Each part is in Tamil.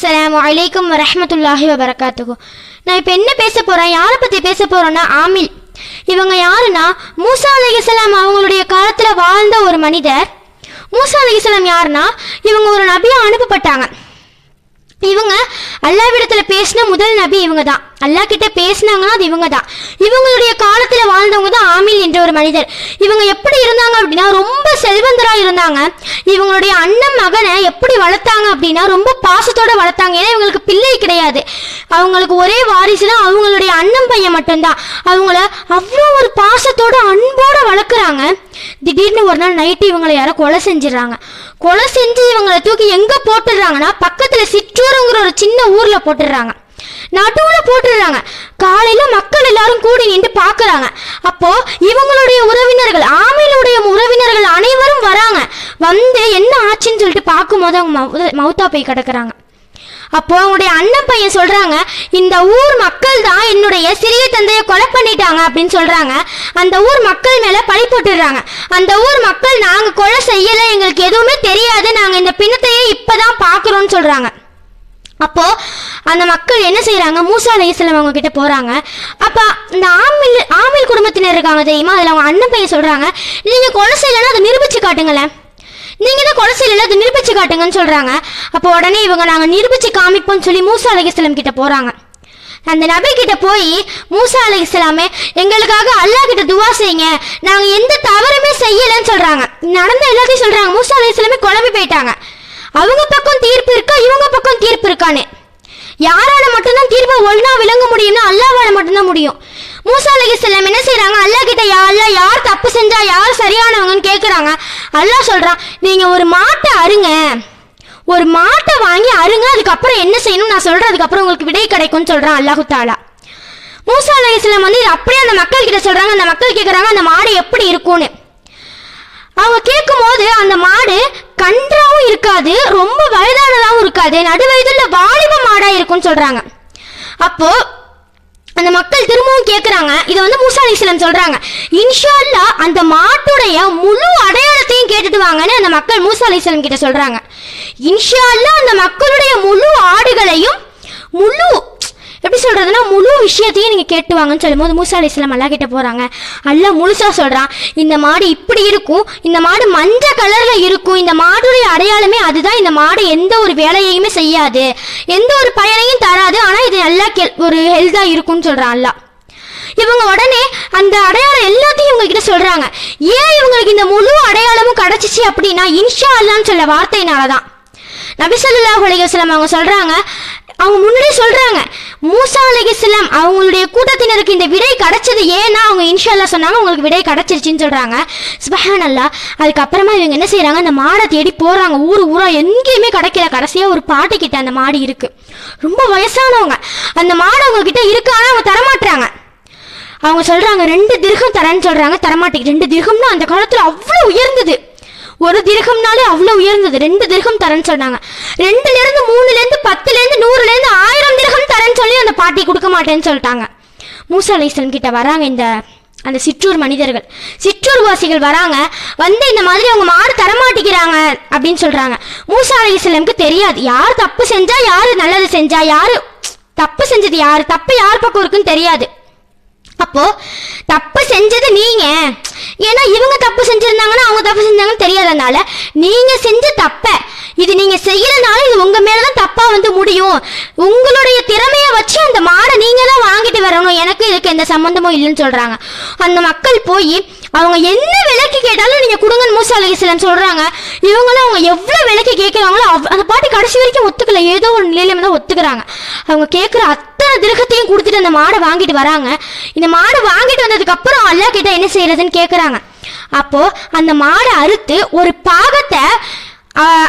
அஸ்லாம் வலைக்கம் வரமத்துல்லாஹி வபரகாத்துஹு. நான் இப்போ என்ன பேச போகிறேன் யாரை பற்றி பேச போகிறோன்னா ஆமில். இவங்க யாருன்னா? மூசா அலைஹிஸ்ஸலாம் அவங்களுடைய காலத்தில் வாழ்ந்த ஒரு மனிதர். மூசா அலைஹிஸ்ஸலாம் யாருன்னா? இவங்க ஒரு நபியாக அனுப்பப்பட்டாங்க. இவங்க அல்லாவிடத்தில் பேசின முதல் நபி இவங்க தான் அல்லா கிட்ட பேசினாங்கன்னா அது இவங்க தான் இவங்களுடைய காலத்துல வாழ்ந்தவங்க தான் என்ற ஒரு மனிதர். இவங்க எப்படி இருந்தாங்க அப்படின்னா ரொம்ப செல்வந்தரா இருந்தாங்க இவங்களுடைய அண்ணன் மகனை எப்படி வளர்த்தாங்க அப்படின்னா ரொம்ப பாசத்தோட வளர்த்தாங்க. ஏன்னா இவங்களுக்கு பிள்ளை கிடையாது. அவங்களுக்கு ஒரே வாரிசுனா அவங்களுடைய அண்ணன் பையன் மட்டும்தான். அவங்கள அவ்வளோ ஒரு பாசத்தோட அன்போட வளர்க்குறாங்க. திடீர்னு ஒரு நாள் நைட்டு இவங்களை யாரோ கொலை செஞ்சிடறாங்க. கொலை செஞ்சு இவங்களை தூக்கி எங்க போட்டுடுறாங்கன்னா பக்கத்துல சிற்றூருங்கிற ஒரு சின்ன ஊர்ல போட்டுடுறாங்க. நடுவுல போட்டுடுறாங்க. காலையில மக்கள் எல்லாரும் கூடி நின்று பாக்குறாங்க அப்போ இவங்களுடைய உறவினர்கள் ஆமையிலுடைய உறவினர்கள் அனைவரும் வராங்க. வந்து என்ன ஆச்சுன்னு சொல்லிட்டு பார்க்கும்போது அவங்க மவுத்தா போய் கிடக்குறாங்க. அப்போ அவங்களுடைய அண்ணன் பையன் சொல்றாங்க இந்த ஊர் மக்கள் தான் என்னுடைய சிறிய தந்தையை கொலை பண்ணிட்டாங்க அப்படின்னு சொல்றாங்க. அந்த ஊர் மக்கள் மேல பழி போட்டுடுறாங்க. அந்த ஊர் மக்கள் நாங்க கொலை செய்யல எங்களுக்கு எதுவுமே தெரியாது. நாங்க இந்த பிணத்தையே இப்பதான் பாக்குறோம்னு சொல்றாங்க. அப்போ அந்த மக்கள் என்ன செய்கிறாங்க மூசா அலையம் அவங்க கிட்ட போறாங்க. அப்ப இந்த ஆமில் ஆமில் குடும்பத்தினர் இருக்காங்க தெரியுமா? அதுல அவங்க அண்ணன் பையன் சொல்றாங்க நீங்க கொலை செய்யலைன்னா அதை நிரூபிச்சு காட்டுங்களேன். நீங்க தான் கொலை செய்யல அதை நிரூபிச்சு காட்டுங்கன்னு சொல்றாங்க. அப்போ உடனே இவங்க நாங்க நிரூபிச்சு காமிப்போம்னு சொல்லி மூசா அலையம் கிட்ட போறாங்க. அந்த நபி கிட்ட போய் மூசா அலைஹிஸ்ஸலாமே எங்களுக்காக அல்லாஹ் கிட்ட துவா செய்யுங்க. நாங்க எந்த தவறுமே செய்யலன்னு சொல்றாங்க. நடந்த எல்லாத்தையும் சொல்றாங்க. மூசா அலைஹிஸ்ஸலாமே குழம்பி போயிட்டாங்க. அவங்க பக்கம் தீர்ப்பு இருக்கா? இவங்க பக்கம் தீர்ப்பு இருக்கான்னு. யாரால மட்டும்தான் தீர்ப்பை ஒழுங்கா விளங்க முடியும்னா அல்லாவால மட்டும்தான் முடியும். மூசா செல்லம் என்ன செய்யறாங்க அல்லாஹ் கிட்ட யா யார் தப்பு செஞ்சா யார் சரியானவங்கன்னு கேட்குறாங்க அல்லாஹ் சொல்றான் நீங்க ஒரு மாட்டை அருங்க ஒரு மாட்டை வாங்கி அருங்க அதுக்கப்புறம் என்ன செய்யணும் நான் சொல்றேன். அதுக்கப்புறம் உங்களுக்கு விடை கிடைக்கும்னு சொல்றான் அல்லாஹு தாலா மூசா அலைஹிஸ்ஸலாம் வந்து இது அப்படியே அந்த மக்கள் கிட்ட சொல்றாங்க. அந்த மக்கள் கேட்குறாங்க அந்த மாடு எப்படி இருக்கும்னு? அவங்க கேட்கும்போது அந்த மாடு கன்றாவும் இருக்காது ரொம்ப வயதானதாகவும் இருக்காது. நடுவயதுல வா இருக்கும்னு சொல்கிறாங்க அப்போது அந்த மக்கள் திரும்பவும் கேட்குறாங்க இதை வந்து மூசா அலிஸ்லாம் சொல்றாங்க. இன்ஷா அல்லாஹ் அந்த மாட்டுடைய முழு அடையாளத்தையும் கேட்டுட்டு வாங்கன்னு அந்த மக்கள் மூசா அலிஸ்லாம் கிட்ட சொல்றாங்க. இன்ஷா அந்த மக்களுடைய முழு ஆடுகளையும் முழு எப்படி சொல்கிறதுனா முழு விஷயத்தையும் நீங்கள் கேட்டு வாங்கன்னு சொல்லும்போது மூசா அலிஸ்லாம் அல்லா கிட்ட போகிறாங்க அல்லாஹ் முழுசாக சொல்கிறான் இந்த மாடு இப்படி இருக்கும் இந்த மாடு மஞ்சள் கலரில் இருக்கும் இந்த மாடுடைய அடையாளமே அதுதான் இந்த மாடு எந்த ஒரு வேலையையுமே செய்யாது எந்த ஒரு பயனையும் தராது ஆனால் இது நல்லா கெல் ஒரு ஹெல்த்தாக இருக்கும்னு சொல்கிறான் அல்லா இவங்க உடனே அந்த அடையாளம் எல்லாத்தையும் இவங்க கிட்ட சொல்றாங்க. ஏன் இவங்களுக்கு இந்த முழு அடையாளமும் கிடைச்சிச்சு அப்படின்னா இன்ஷா அல்லான்னு சொல்ல வார்த்தையினால தான் நபி ஸல்லல்லாஹு அவங்க சொல்றாங்க அவங்க முன்னாடியே சொல்றாங்க மூசா அலிகிஸ்லாம் அவங்களுடைய கூட்டத்தினருக்கு இந்த விடை கிடைச்சது ஏன்னா அவங்க இன்ஷா சொன்னாங்க உங்களுக்கு விடை கிடைச்சிருச்சுன்னு சொல்றாங்க. அல்லா அதுக்கப்புறமா இவங்க என்ன செய்கிறாங்க அந்த மாடை தேடி போறாங்க. ஊர் ஊரா எங்கேயுமே கிடைக்கல. கடைசியா ஒரு பாட்டு கிட்ட அந்த மாடு இருக்கு. ரொம்ப வயசானவங்க. அந்த மாடு அவங்க கிட்ட இருக்கு ஆனா அவங்க தரமாட்டுறாங்க அவங்க சொல்றாங்க ரெண்டு திருகம் தரேன்னு சொல்றாங்க. தரமாட்டேங்க. ரெண்டு திருகம்னா அந்த காலத்துல அவ்வளவு உயர்ந்தது. ஒரு திருகம்னாலே அவ்வளவு உயர்ந்தது. ரெண்டு திருகம் தரேன்னு சொன்னாங்க. ரெண்டுல இருந்து மூணுல இருந்து பத்துல இருந்து நூறுல இருந்து ஆயிரம் திர்கம் தரேன்னு சொல்லி அந்த பாட்டி கொடுக்க மாட்டேன்னு சொல்லிட்டாங்க. மூசா கிட்ட வராங்க இந்த அந்த சிற்றூர் மனிதர்கள். சிற்றூர் வாசிகள் வராங்க வந்து இந்த மாதிரி அவங்க மாடு தரமாட்டிக்கிறாங்க அப்படின்னு சொல்றாங்க. மூசா அலைசலம்க்கு தெரியாது. யார் தப்பு செஞ்சா யாரு நல்லது செஞ்சா யாரு தப்பு செஞ்சது யாரு தப்பு யார் பக்கம் இருக்குன்னு தெரியாது. அப்போ தப்பு செஞ்சது நீங்க. ஏன்னா இவங்க தப்பு செஞ்சிருந்தாங்கன்னா அவங்க தப்பு செஞ்சாங்கன்னு தெரியாதனால நீங்க செஞ்ச தப்ப இது நீங்க செய்யலனால இது உங்க மேலதான் தப்பா வந்து முடியும். உங்களுடைய திறமைய வச்சு அந்த மாடை நீங்க தான் வாங்கிட்டு வரணும். எனக்கு இதுக்கு எந்த சம்பந்தமும் இல்லைன்னு சொல்றாங்க. அந்த மக்கள் போய் அவங்க என்ன விலைக்கு கேட்டாலும் நீங்க கொடுங்கன்னு மூசா அலைஹிஸ்ஸலாம் சொல்றாங்க. இவங்களும் அவங்க எவ்வளவு விலைக்கு கேட்கிறாங்களோ அந்த பாட்டி கடைசி வரைக்கும் ஒத்துக்கல. ஏதோ ஒரு நிலையில தான் ஒத்துக்கிறாங்க. அவங்க கேட்குற அத்தனை திருகத்தையும் கொடுத்துட்டு அந்த மாடை வாங்கிட்டு வராங்க. இந்த மாடை வாங்கிட்டு வந்ததுக்கு அப்புறம் அல்லாஹ் கிட்ட என்ன செய்யறதுன்னு கேட்குறாங்க அப்போ அந்த மாடை அறுத்து ஒரு பாகத்தை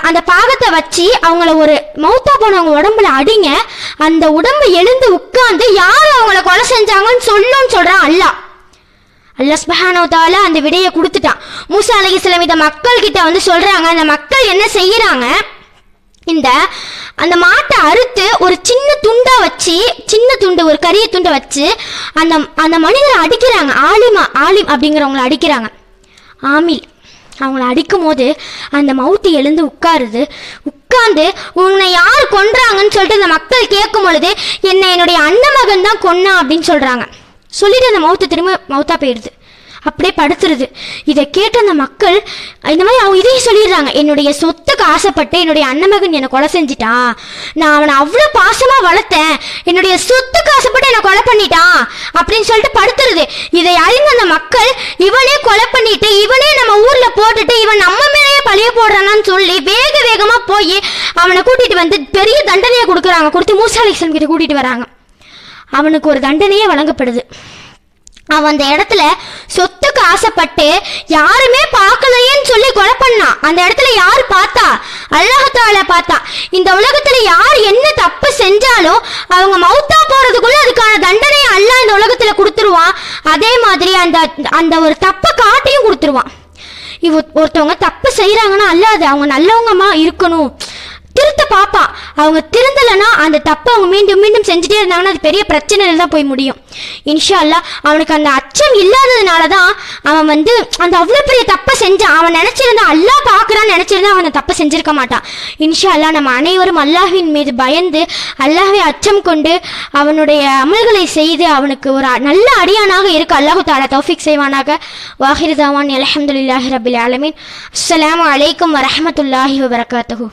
அந்த பாகத்தை வச்சு அவங்கள ஒரு மௌத்தா போனவங்க உடம்புல அடிங்க. அந்த உடம்பு எழுந்து உட்காந்து யார் அவங்கள கொலை செஞ்சாங்கன்னு சொல்லுன்னு சொல்றான் அல்லாஹ் அல்லாஹ் சுப்ஹானஹு அந்த விடையை கொடுத்துட்டான். மூசா அலைஹிஸ்ஸலாம் இதை மக்கள் கிட்ட வந்து சொல்றாங்க. அந்த மக்கள் என்ன செய்யறாங்க? இந்த அந்த மாட்டை அறுத்து ஒரு சின்ன துண்டா வச்சு சின்ன துண்டு ஒரு கரிய துண்டை வச்சு அந்த அந்த மனிதரை அடிக்கிறாங்க. ஆலிமா ஆலிம் அப்படிங்கிறவங்கள அடிக்கிறாங்க. ஆமில். அவங்கள அடிக்கும் போது அந்த மவுத்து எழுந்து உட்காருது. உட்கார்ந்து உன்னை யார் கொன்றாங்கன்னு சொல்லிட்டு அந்த மக்கள் கேட்கும் பொழுது என்னை என்னுடைய அண்ணன் மகன் தான் கொன்னான் அப்படின்னு சொல்கிறாங்க சொல்லிட்டு அந்த மௌத்தை திரும்ப மௌத்தா போயிடுது. அப்படியே படுத்துருது. இதை கேட்ட அந்த மக்கள் இந்த மாதிரி அவங்க இதையும் சொல்லிடுறாங்க. என்னுடைய சொத்துக்கு ஆசைப்பட்டு என்னுடைய அண்ணமகன் என்னை கொலை செஞ்சிட்டான். நான் அவனை அவ்வளோ பாசமாக வளர்த்தேன். என்னுடைய சொத்துக்கு கொலை பண்ணிட்டான் அப்படின்னு சொல்லிட்டு படுத்துருது. இதை அறிந்த அந்த மக்கள் இவனே கொலை பண்ணிட்டு இவனே நம்ம ஊர்ல போட்டுட்டு இவன் நம்ம மேலேயே பழிய போடுறானான்னு சொல்லி வேக வேகமா போய் அவனை கூட்டிட்டு வந்து பெரிய தண்டனையை கொடுக்குறாங்க. கொடுத்து மூசா கிட்ட கூட்டிட்டு வராங்க. அவனுக்கு ஒரு தண்டனையே வழங்கப்படுது. அவன் அந்த இடத்துல சொத்துக்கு ஆசைப்பட்டு யாருமே பார்க்கலையேன்னு சொல்லி கொலை பண்ணான் அந்த இடத்துல யார் பார்த்தா? அல்லாஹால பார்த்தா. இந்த உலகத்துல யார் என்ன தப்பு செஞ்சாலும் அவங்க மௌத்தா போறதுக்குள்ள அதுக்கான தண்டனையை அல்ல இந்த உலகத்துல கொடுத்துருவான். அதே மாதிரி அந்த அந்த ஒரு தப்பை காட்டியும் கொடுத்துருவான். இவ ஒருத்தவங்க தப்பு செய்யறாங்கன்னா அல்லாது அவங்க நல்லவங்கமா இருக்கணும். திருத்த பாப்பா. அவங்க திருந்தலைன்னா அந்த தப்பை அவங்க மீண்டும் மீண்டும் செஞ்சுட்டே இருந்தாங்கன்னா அது பெரிய பிரச்சனையில தான் போய் முடியும். இன்ஷா அல்லாஹ் அவனுக்கு அந்த அச்சம் இல்லாததுனால தான் அவன் வந்து அந்த அவ்வளோ பெரிய தப்பை செஞ்சான் அவன் நினச்சிருந்தான் அல்லாஹ் பார்க்குறான்னு நினச்சிருந்தா அவன் தப்பை செஞ்சிருக்க மாட்டான். இன்ஷா அல்லாஹ் நம்ம அனைவரும் அல்லாஹின் மீது பயந்து அல்லாஹை அச்சம் கொண்டு அவனுடைய அமல்களை செய்து அவனுக்கு ஒரு நல்ல அடியானாக இருக்க அல்லாஹு தாலா தௌஃபிக் செய்வானாக. வாஹிர் தவான் அலமதுல்லாஹி ரபில் ஆலமீன். அஸ்லாம் வலைக்கம் வரமத்துல்லாஹி வபரகாத்துஹு.